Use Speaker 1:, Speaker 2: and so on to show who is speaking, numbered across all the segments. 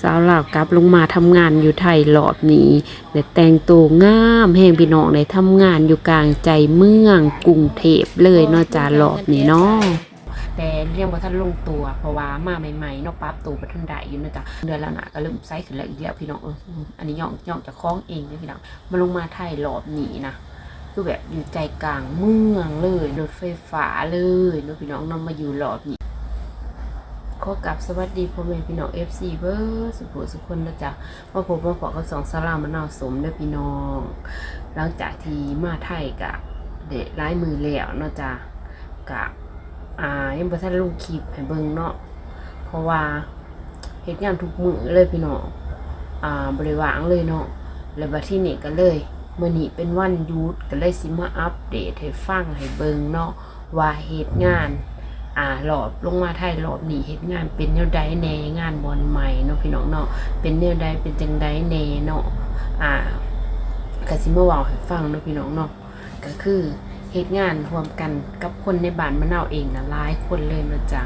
Speaker 1: สาวหลาวกลับลงมาทำงานอยู่ไทยรอบนี้ได้แต่งตัวงามแห่งพี่น้องได้ทำงานอยู่กลางใจเมืองกรุงเทพเลยเนาะจ้ารอบนี้เนาะแต่เรียกว่าท่านลงตัวเพราะว่ามาใหม่ๆเนาะปรั๊บตัวประทันได้อยู่นะจ๊ะเดือนแล้วนะก็เริ่มไซส์ขึ้นแล้วอีกแล้วพี่น้องเอออันนี้ย่องย่องจะคล้องเองนะพี่น้องมาลงมาไทยรอบนี้นะคือแบบอยู่ใจกลางเมืองเลยรถไฟฟ้าเลยเนาะพี่น้องเนำมาอยู่รอบนี้ ขอกับสวัสดีพ่อแม่พี่น้อง FC เบอร์สุขุสุขคนนะจ๊ะมาพบมาพอกับสองสลามมะนาวสมเด้อพี่น้อง หลังจากที่มาไทยกะเดะร้ายมือแล้วเนาะจ๊ะกะอ่ายังบ่ทันลงคลิปให้เบิ่งเนาะเพราะว่าเฮ็ดงานทุกมือเลยพี่น้องอ่าบ่ได้ว่างเลยเนาะแล้วบัดที่นี่ก็เลยมื้อนี้เป็นวันหยุดก็เลยสิมาอัปเดตให้ฟังให้เบิ่งเนาะว่าเฮ็ดงาน อ่ารอบลงมาไทยรอบนี้เฮ็ดงานเป็นแนวใดแหน่งานบอลใหม่เนาะพี่น้องเนาะเป็นแนวใดเป็นจังใดแหน่เนาะอ่ากสิมาว้าให้ฟังเนาะพี่น้องเนาะก็คือเฮ็ดงานรวมกันกับคนในบ้านมะนาวเองนะหลายคนเลยนะจ๊ะ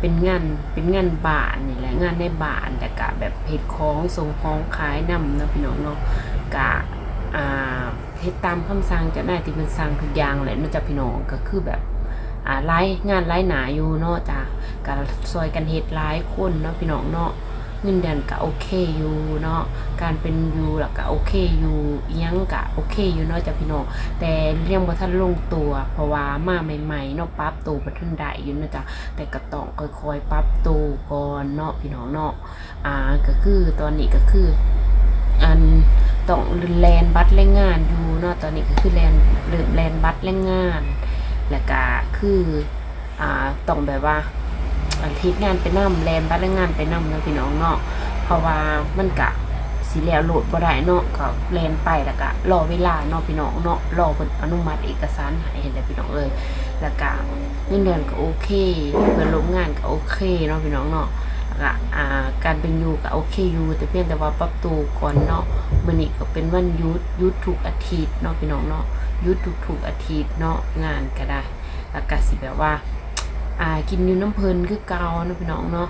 Speaker 1: เป็นงานเป็นงานบ้านนี่แหละงานในบ้านแต่กะแบบเฮ็ดของส่งของขายนำเนาะพี่น้องเนาะกะอ่าเฮ็ดตามคำสั่งจะได้ที่มันสั่งทุกอย่างแหละนาะจ๊ะพี่น้องก็คือแบบ อ่าหลายงานหลายหนาอยู่เนาะจ้ะก็ซอยกันเฮ็ดหลายคนเนาะพี่น้องเนาะเงินเดือนก็โอเคอยู่เนาะ การเป็นอยู่แล้วก็โอเคอยู่ยังก็โอเคอยู่เนาะจ้ะพี่น้อง แต่เรียงบ่ทันลงตัว เพราะว่ามาใหม่ๆเนาะปรับตัวบ่ทันได้อยู่นะจ๊ะแต่ก็ต้องค่อยๆปรับตัวก่อนเนาะพี่น้องเนาะ อ่าก็คือตอนนี้ก็คืออันต้องแลนบัตรแรงงานอยู่เนาะตอนนี้ก็คือแลนเริ่มแลนบัตรแรงงาน แล้วก็คืออ่าต้องแบบว่าอันทิศงานไปนำแลนบัตรงงานไปนำเนาะพี่น้องเนาะเพราะว่ามันกะสิแล้วโหลดบ่ได้เนาะก็แลนไปแล้วก็รอเวลาเนาะพี่น้องเนาะรอเพิ่นอนุมัติเอกสารให้เห็นได้วพี่น้องเลยแล้วก็เงินเดือนก็โอเคเพื่นร่วมงานก็โอเคเนาะพี่น้องเนาะล้วก็อ่าการเป็นอยู่ก็โอเคอยู่แต่เพียงแต่ว่าปรับตัวก่อนเนาะมื้อนี้ก็เป็นวันหยุดหยุดทุกอาทิตย์เนาะพี่น้องเนาะ ยุดทุกๆอาทิตย์เนาะงานก็ได้ แล้วก็สิแบบว่าอ่ากินอยู่น้ำเพลินคือเกาเนาะพี่น้องเนาะ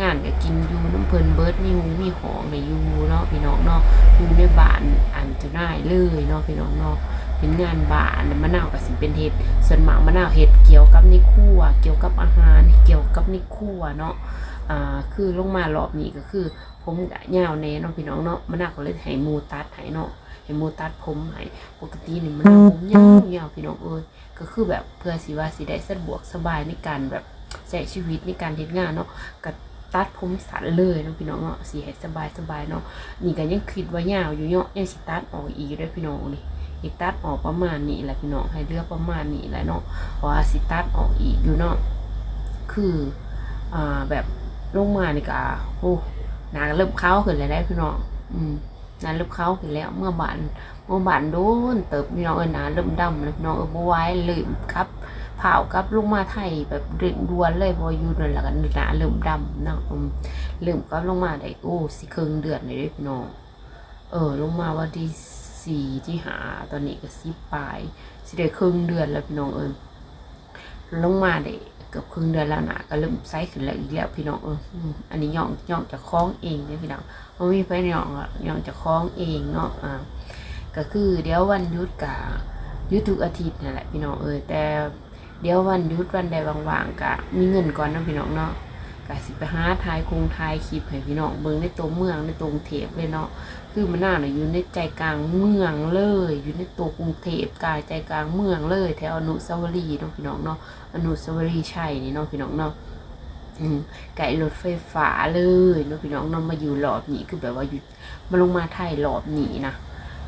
Speaker 1: งานก็กินอยู่น้ำเพลินเบิร์ดมีหูมีหองในยูเนาะพี่น้องเนาะอยู่ในบ้านอันจะได้เลยเนาะพี่น้องเนาะเป็นงานบ้านมะนาวกับสิเป็นเห็ดส่วนหมากมะนาวเห็ดเกี่ยวกับในครัวเกี่ยวกับอาหารเกี่ยวกับในครัวเนาะอ่าคือลงมารอบนี้ก็คือ ผมยาวแน่เนาะพี่น้องเนาะมะนาวก็เลยให้หมูตัดให้เนาะ ให้หมูตัดผมให้ปกตินี่มะนาผมยาวยาวพี่น้องเอ้ยก็คือแบบเพื่อสิว่าสิได้สะดวกสบายในการแบบใช้ชีวิตในการเฮ็ดงานเนาะก็ตัดผมสั้นเลยเนาะพี่น้องเนาะสีให้สบายสบายเนาะนี่ก็ยังคิดว่ายาวอยู่เนาะยังสิตัดออกอีกด้วยพี่น้องนี่อีกตัดออกประมาณนี้แหละพี่น้องให้เลือกประมาณนี้แหละเนาะเพราะว่าสิตัดออกอีกอยู่เนาะคืออ่าแบบลงมานี่ก็โอ้หนาเริ่มเข้าขึ้นเลยได้พี่น้องอืม นาเริ่มเข้าขึ้นแล้วเมื่อบานเมื่อบานโดนเติบพี่น้องเออหนาเริ่มดำเลยพี่น้องเออบ่ไหว้ลืมครับเผากับลงมาไทยแบบเร่งด่วนเลยพออยู่นั่นแหละกันหนาเริ่มดำเนาะอืมเริ่มก็ลงมาได้โอ้สิครึ่งเดือนเลยเด้อพี่น้องเออลงมาวันที่สี่ที่หาตอนนี้ก็สิบปลายสิได้ครึ่งเดือนแล้วพี่น้องเออ ลงมาได้เกือบครึ่งเดือนแล้วนะก็เริ่มไซส์ขึ้นแล้วอีกแล้วพี่น้องเอออันนี้ย่องย่องจะคล้องเองเนี่ยพี่น้องมันมีไฟย่องอะย่องจะคล้องเองเนาะอ่าก็คือเดี๋ยววันยุดกะยุดทุกอาทิตย์นั่นแหละพี่น้องเออแต่เดี๋ยววันยุดวันใดว่างๆกะมีเงินก่อนเนาะพี่น้องเนาะกะสิไปหาทายคงทายคลิปให้พี่น้องเบิ่งในตัวเมืองในตัวกรุงเทพเลยเนาะ คือมันน่าน่ะอยู่ในใจกลางเมืองเลย อยู่ในตัวกรุงเทพกางใจกลางเมืองเลยแถวอนุสาวรีย์เนาะพี่น้องเนาะอนุสาวรีย์ชัยนี่เนาะพี่น้องเนาะไก่รถไฟฟ้าเลยเนาะพี่น้องเนาะมาอยู่หลอบนี้คือแบบว่าอยู่มาลงมาไทยหลอบนี้นะ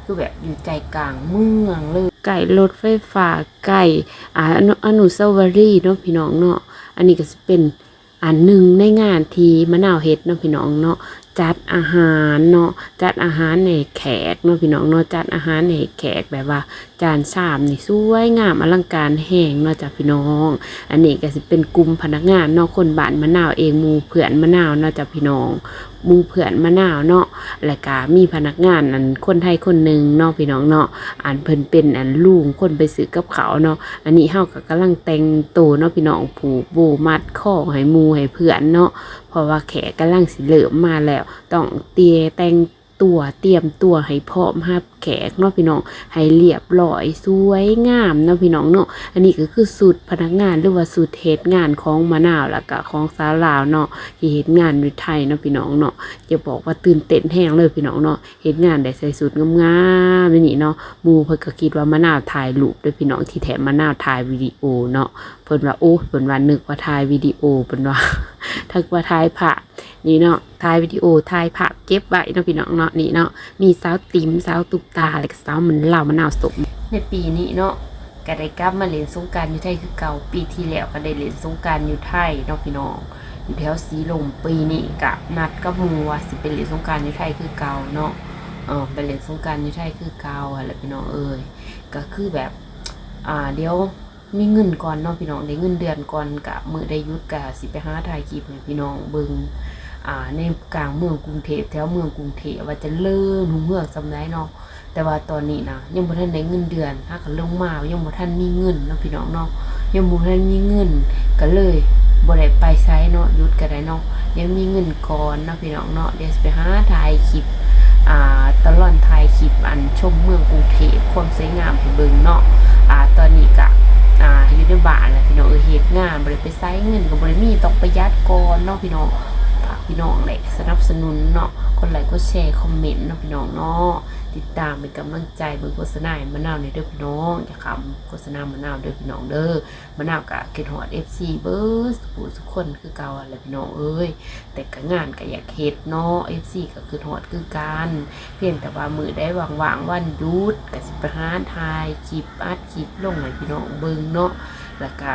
Speaker 1: คือแบบอยู่ใจกลางเมืองเลย ไก่รถไฟฟ้าไก่อ่าอนุอนุสาวรีย์เนาะพี่น้องเนาะอันนี้ก็จะเป็นอันหนึ่งในงานที่มะนาวเฮ็ดเนาะพี่น้องเนาะ จัดอาหารเนาะจัดอาหารในแขกเนาะพี่น้องเนาะจัดอาหารในแขกแบบว่า จานสามนี่สวยงามอลังการแห้งเนาะจ้ะพี่น้อง อันนี้ก็สิเป็นกลุ่มพนักงานเนาะคนบ้านมะนาวเองมูเผื่อนมะนาวเนาะจ้ะพี่น้อง มู่เพื่อนมะนาวเนาะและก็มีพนักงานอันคนไทยคนหนึ่งเนาะพี่น้องเนาะอันเพิ่นเป็นอันลุงคนไปซื้อกับเขาเนาะอันนี้เฮาก็กำลังแต่งตัวเนาะพี่น้องผูกโบมัดข้อให้มูให้เพื่อนเนาะเพราะว่าแขกกำลังสิเริ่มมาแล้ว ต้องเตียแต่ง ตัวเตรียมตัวให้พร้อมรับแขกเนาะพี่น้องให้เรียบร้อยสวยงามเนาะพี่น้องเนาะอันนี้ก็คือสูตรพนักงานหรือว่าสูตรเฮ็ดงานของมะนาวแล้วก็ของสาวลาวเนาะที่เฮ็ดงานอยู่ไทยเนาะพี่น้องเนาะจะบอกว่าตื่นเต้นแฮงเลยพี่น้องเนาะเฮ็ดงานได้ใส่สูตรงามๆแบบนี้เนาะมูเพิ่นก็คิดว่ามะนาวถ่ายรูปด้วยพี่น้องที่แถมมะนาวถ่ายวิดีโอเนาะเพิ่นว่าโอ้เพิ่นว่านึกว่าถ่ายวิดีโอเพิ่นว่า ถ้าว่าถ่ายภาพนี่เนาะถ่ายวิดีโอถ่ายภาพเก็บไว้เนาะพี่น้องเนาะนี่เนาะมีสาวติ๋มสาวตุกตาแล้วก็สาวเหมือนเหล่ามะนาวสมในปีนี้เนาะก็ได้กลับมาเล่นสงกรารอยู่ไทยคือเก่าปีที่แล้วก็ได้เล่นสงกรารอยู่ไทยเนาะพี่น้องอยู่แถวสีลมปีนี้กะนัดกับมูว่าสิไปเล่นสงกรารอยู่ไทยคือเก่าเนาะเออไปเล่นสงกรารอยู่ไทยคือเก่าอะไรพี่น้องเอ้ยก็คือแบบอ่าเดี๋ยว มีเงินก่อนเนาะพี่น้องได้เงินเดือนก่อนกะมือได้ยุดกะสิไปหาถ่ายคลิปให้พี่น้องเบิ่งอ่าในกลางเมืองกรุงเทพแถวเมืองกรุงเทพว่าจะเลิศหุ่งเมืองสำไรเนาะแต่ว่าตอนนี้นะยังบ่ทันได้เงินเดือนถ้าก็ลงมายังบ่ทันมีเงินเนาะพี่น้องเนาะยังบ่ทันมีเงินก็เลยบ่ได้ไปไสเนาะยุดก็ได้เนาะยังมีเงินก่อนเนาะพี่น้องเนาะเดี๋ยวสิไปหาถ่ายคลิปอ่าตลอดถ่ายคลิปอันชมเมืองกรุงเทพความสวยงามให้เบิ่งเนาะอ่าตอนนี้ก็อ่าอยู่ในบ้านแหละพี่น้อ งานบ่ได้ไปไสเงินก็บ่ได้มีต้องประหยัดก่อนเนาะพี่น้องฝากพี่น้องแหละสนับสนุนเนาะกดไลค์กดแชร์คอมเมนต์เนาะพี่น้องเนาะติดตามเป็นกำลังใจเบิ่งโฆษณาให้มะนาวในเด้อพี่น้องอย่าคำโฆษณามะนาวเด้อพี่น้องเด้อมะนาวกะเกินฮอด FC เบิร์สผู้ทุกคนคือเก่าอะไรพี่น้องเอ้ยแต่ก็งานก็อยากเฮ็ดเนาะ FC ก็คือฮอดคือกันเพียงแต่ว่ามือได้ว่างๆวันหยุดก็สิไปหาถ่ายคลิปอัดคลิปลงให้พี่น้องเบิ่งเนาะแล้วก็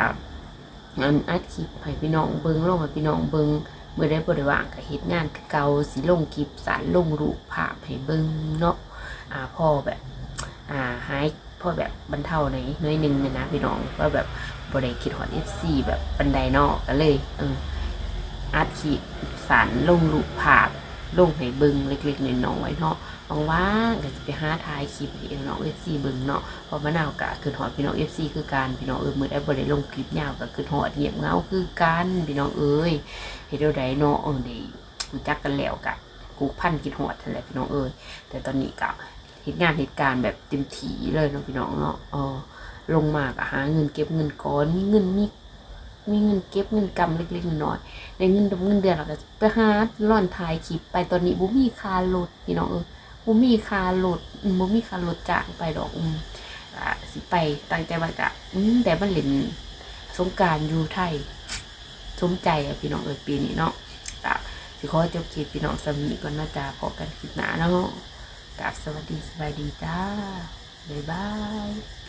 Speaker 1: อันอัดคลิปให้พี่น้องเบิ่งลงให้พี่น้องเบิ่งเมื่อได้บริวางก็เฮ็ดงานคือเก่าสิลงคลิปสารลงรูปภาพให้เบิ่งเนาะอ่าพอแบบ อ่าหายพ่อแบบบรรเทาในอยน้อยนึงเนี่ยนะพี่น้องว่าแบบบ่ได้คิดฮอด FC แบบบันไดเนาะก็เลยเอออัดคลิปสารลงรูปภาพลงให้เบิ่งเล็กๆน้อยๆเนาะ ว่างๆก็จะไปหาถ่ายคลิปให้น้อง FC เบิ่งเนาะเพอมะนาวกะคือฮอดพี่น้อง FC คือการพี่น้องเออมือได้บ่ได้ลงคลิปยาวก็คือฮอดเงียบเงาคือกันพี่น้องเอ้ยเฮ็ดเดี๋ยวใดเนาะเออได้รู้จักกันแล้วกะกูพันกินหอดนั่นแหละพี่น้องเอ้ยแต่ตอนนี้กะเฮ็ดงานเหตุการณ์แบบเต็มที่เลยเนาะพี่น้องเนาะเออลงมากะหาเงินเก็บเงินก่อนมีเงินมีมีเงินเก็บเงินกำเล็กๆน้อยๆได้เงินดำเงินเดือนแล้วก็ไปหาล่อนถ่ายคลิปไปตอนนี้บ่มีคารถพี่น้องเอ้ย บ่มีค่ารถอืมบ่มีค่ารถจ้างไปดอกอืมอะสิไปตั้งใจไว้กะอืมแต่มันเล่นสงการอยู่ไทยสมใจอะพี่น้องเอยปีนี้เนาะกับสิขอจบคลิปพี่น้องสามีก่อนนะจ๊ะพอกันคลิปหน้าเนาะกับสวัสดีสบายดีจ้าบ๊ายบาย